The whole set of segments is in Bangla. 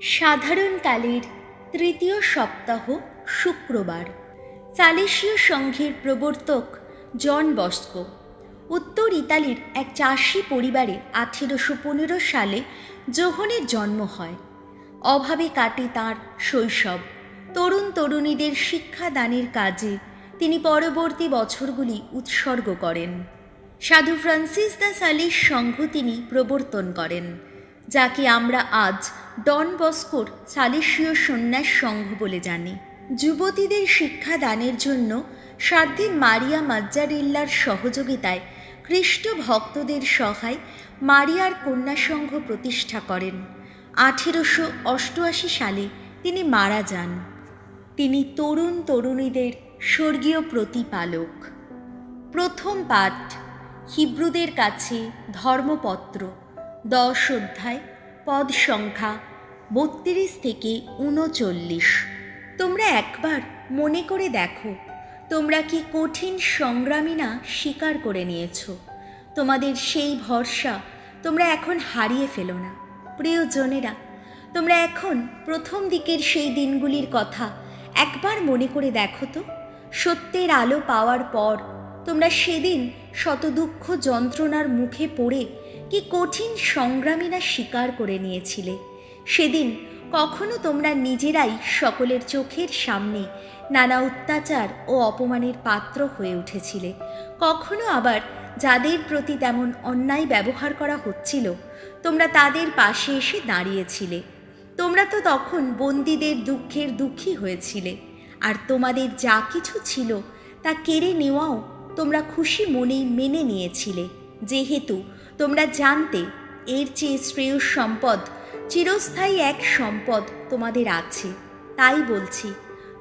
সাধারণকালের তৃতীয় সপ্তাহ শুক্রবার। চালিশীয় সংঘের প্রবর্তক জন বস্কো, উত্তর ইতালির এক চাষি পরিবারে আঠেরোশো পনেরো সালে জোহনের জন্ম হয়। অভাবে কাটে তার শৈশব। তরুণ তরুণীদের শিক্ষাদানের কাজে তিনি পরবর্তী বছরগুলি উৎসর্গ করেন। সাধু ফ্রান্সিস দা সালিস সংঘ তিনি প্রবর্তন করেন, যাকে আমরা আজ ডন বস্কোর সালিসীয় সন্ন্যাস সংঘ বলে জানে। যুবতীদের শিক্ষাদানের জন্য সাধ্যে মারিয়া মাজ্জারিল্লার সহযোগিতায় খ্রিস্ট ভক্তদের সহায় মারিয়ার কন্যা সংঘ প্রতিষ্ঠা করেন। আঠেরোশো অষ্টআশি সালে তিনি মারা যান। তিনি তরুণ তরুণীদের স্বর্গীয় প্রতিপালক। প্রথম পাঠ, হিব্রুদের কাছে ধর্মপত্র, দশ অধ্যায় পদ সংখ্যা বত্রিশ থেকে উনচল্লিশ। তোমরা একবার মনে করে দেখো, তোমরা কি কঠিন সংগ্রামী না স্বীকার করে নিয়েছো? তোমাদের সেই ভরসা তোমরা এখন হারিয়ে ফেলো না। প্রিয়জনেরা, তোমরা এখন প্রথম দিকের সেই দিনগুলির কথা একবার মনে করে দেখো তো। সত্যের আলো পাওয়ার পর তোমরা সেদিন শত দুঃখ যন্ত্রণার মুখে পড়ে কি কঠিন সংগ্রামী না স্বীকার করে নিয়েছিলে। সেদিন কখনো তোমরা নিজেরাই সকলের চোখের সামনে নানা অত্যাচার ও অপমানের পাত্র হয়ে উঠেছিলে। কখনো আবার যাদের প্রতি তেমন অন্যায় ব্যবহার করা হচ্ছিল, তোমরা তাদের পাশে এসে দাঁড়িয়েছিলে। তোমরা তো তখন বন্দীদের দুঃখের দুঃখী হয়েছিলে, আর তোমাদের যা কিছু ছিল তা কেড়ে নেওয়াও তোমরা খুশি মনেই মেনে নিয়েছিলে। যেহেতু তোমরা জানতে, এর চেয়ে শ্রেয় সম্পদ, চিরস্থায়ী এক সম্পদ তোমাদের আছে। তাই বলছি,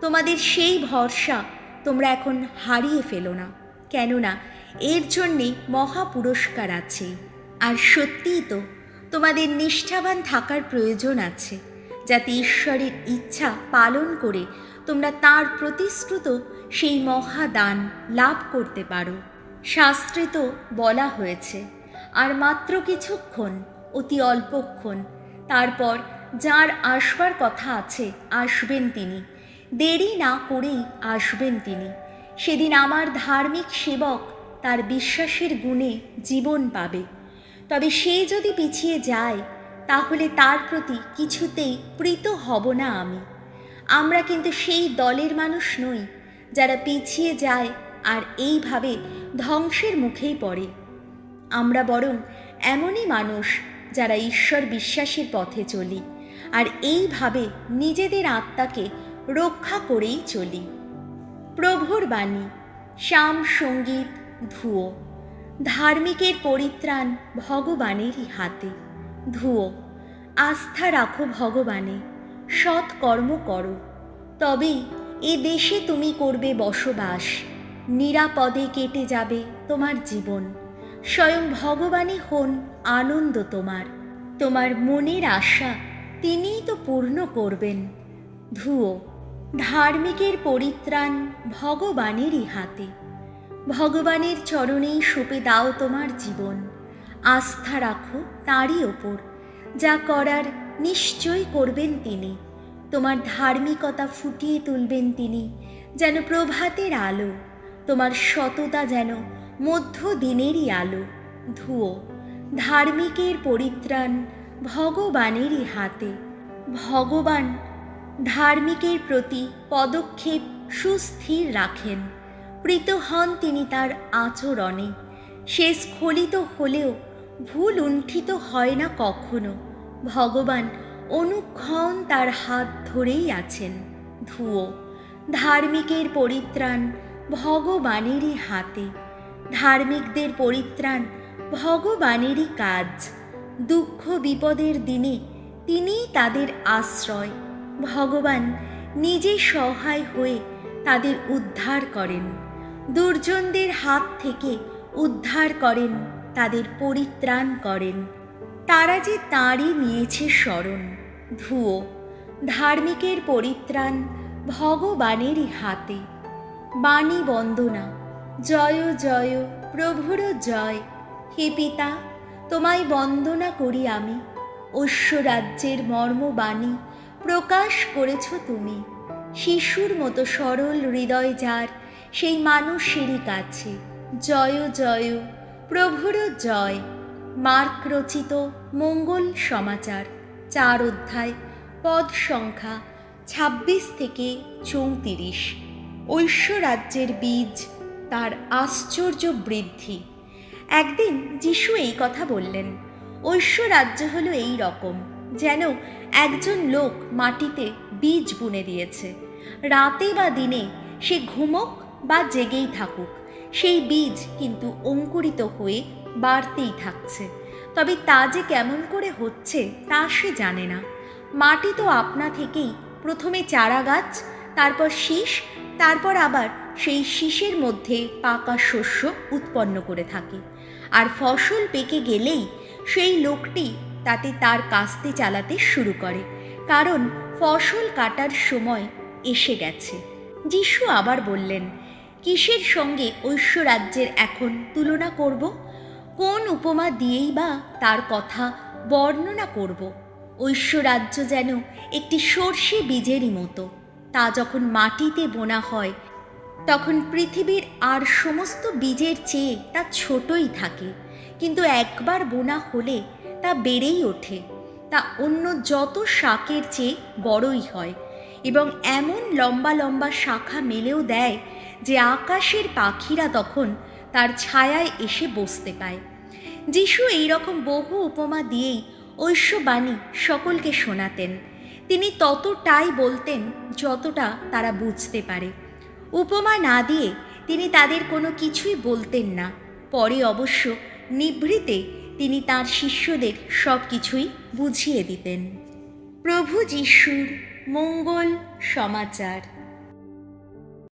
তোমাদের সেই ভরসা তোমরা এখন হারিয়ে ফেলো না, কেননা এর জন্যে মহা পুরস্কার আছে। আর সত্যিই তো তোমাদের নিষ্ঠাবান থাকার প্রয়োজন আছে, যাতে ঈশ্বরের ইচ্ছা পালন করে তোমরা তার প্রতিশ্রুত সেই মহাদান লাভ করতে পারো। শাস্ত্রে তো বলা হয়েছে আর মাত্র কিছুক্ষণ, অতি অল্পক্ষণ। তারপর যার আসবার কথা আছে, আসবেন তিনি। দেরি না করেই আসবেন তিনি। সেদিন আমার ধার্মিক সেবক তার বিশ্বাসের গুণে জীবন পাবে। তবে সে যদি পিছিয়ে যায়, তাহলে তার প্রতি কিছুতেই প্রীত হব না আমি। আমরা কিন্তু সেই দলের মানুষ নই, যারা পিছিয়ে যায় আর এইভাবে ধ্বংসের মুখেই পড়ে। আমরা বরং এমনই মানুষ যারা ঈশ্বর বিশ্বাসের পথে চলি আর এইভাবে নিজেদের আত্মাকে রক্ষা করেই চলি। প্রভুর বাণী, শ্যাম সংগীত, ধুয়ো। ধার্মিকের পরিত্রাণ ভগবানেরই হাতে। ধুয়ো, আস্থা রাখো ভগবানে সৎ কর্ম করো। তবেই এ দেশে তুমি করবে বসবাস। নিরাপদে কেটে যাবে তোমার জীবন। স্বয়ং ভগবানই হন আনন্দ তোমার। তোমার মনের আশা তিনিই তো পূর্ণ করবেন। ধুয়ো ধার্মিকের পরিত্রাণ ভগবানেরই হাতে। ভগবানের চরণেই সঁপে দাও তোমার জীবন। আস্থা রাখো তারই ওপর। যা করার নিশ্চয়ই করবেন তিনি। তোমার ধার্মিকতা ফুটিয়ে তুলবেন তিনি, যেন প্রভাতের আলো। তোমার সততা যেন মধ্য দিনেরই আলো, ধুয়ো, ধার্মিকের পরিত্রাণ ভগবানেরই হাতে। ভগবান ধার্মিকের প্রতি পদক্ষেপ সুস্থির রাখেন। প্রীত হন তিনি তার আচরণে। সে স্খলিত হলেও ভুল উণ্ঠিত হয় না কখনো। ভগবান অনুক্ষণ তার হাত ধরেই আছেন। ধুয়ো, ধার্মিকের পরিত্রাণ ভগবানেরই হাতে। ধার্মিকদের পরিত্রাণ, ভগবানেরই কাজ। দুঃখ বিপদের দিনে তিনিই তাদের আশ্রয়। ভগবান নিজে সহায় হয়ে তাদের উদ্ধার করেন। দুর্জনদের হাত থেকে উদ্ধার করেন, তাদের পরিত্রাণ করেন। তারা যে তাঁরই নিয়েছে স্মরণ। ধুয়ো ধার্মিকের পরিত্রাণ ভগবানেরই হাতে। বাণী বন্দনা জয় জয়, প্রভুর জয়। হে পিতা, তোমায় বন্দনা করি আমি। ঐশ্বরাজ্যের মর্মবাণী প্রকাশ করেছ তুমি। শিশুর মতো সরল হৃদয় যার, সেই মানুষেরই কাছে। জয় জয়, প্রভুর জয়। মার্ক রচিত মঙ্গল সমাচার, চার অধ্যায়, পদ সংখ্যা ছাব্বিশ থেকে চৌত্রিশ। ঐশ্বরাজ্যের বীজ তার আশ্চর্য বৃদ্ধি। একদিন যিশু এই কথা বললেন, ঐশ্বরাজ্য হলো এই রকম, যেন একজন লোক মাটিতে বীজ বুনে দিয়েছে। রাতে বা দিনে সে ঘুমোক বা জেগেই থাকুক, সেই বীজ কিন্তু অঙ্কুরিত হয়ে বাড়তেই থাকছে। তবে তা যে কেমন করে হচ্ছে তা সে জানে না। মাটি তো আপনা থেকেই প্রথমে চারা গাছ তারপর শীষ, তারপর আবার সেই শীষের মধ্যে পাকা শস্য উৎপন্ন করে থাকে। আর ফসল পেকে গেলেই সেই লোকটি তাতে তার কাস্তে চালাতে শুরু করে। কারণ ফসল কাটার সময় এসে গেছে। যিশু আবার বললেন, কিসের সঙ্গে ঐশ্বরাজ্যের এখন তুলনা করব? কোন উপমা দিয়েই বা তার কথা বর্ণনা করব? ঐশ্বরাজ্য যেন একটি সর্ষে বীজেরই মতো। তা যখন মাটিতে বোনা হয় তখন পৃথিবীর আর সমস্ত বীজের চেয়ে তা ছোটই থাকে। কিন্তু একবার বোনা হলে তা বেড়েই ওঠে। তা অন্য যত শাকের চেয়ে বড়ই হয় এবং এমন লম্বা লম্বা শাখা মেলেও দেয় যে আকাশের পাখিরা তখন তার ছায়ায় এসে বসতে পায়। যিশু এই রকম বহু উপমা দিয়েই ঐশ্ববাণী সকলকে শোনাতেন। তিনি ততটাই বলতেন যতটা তারা বুঝতে পারে। উপমা না দিয়ে তিনি তাদের কোনো কিছুই বলতেন না। পরে অবশ্য নিভৃতে তিনি তার শিষ্যদের সব কিছুই বুঝিয়ে দিতেন। প্রভু যিশুর মঙ্গল সমাচার।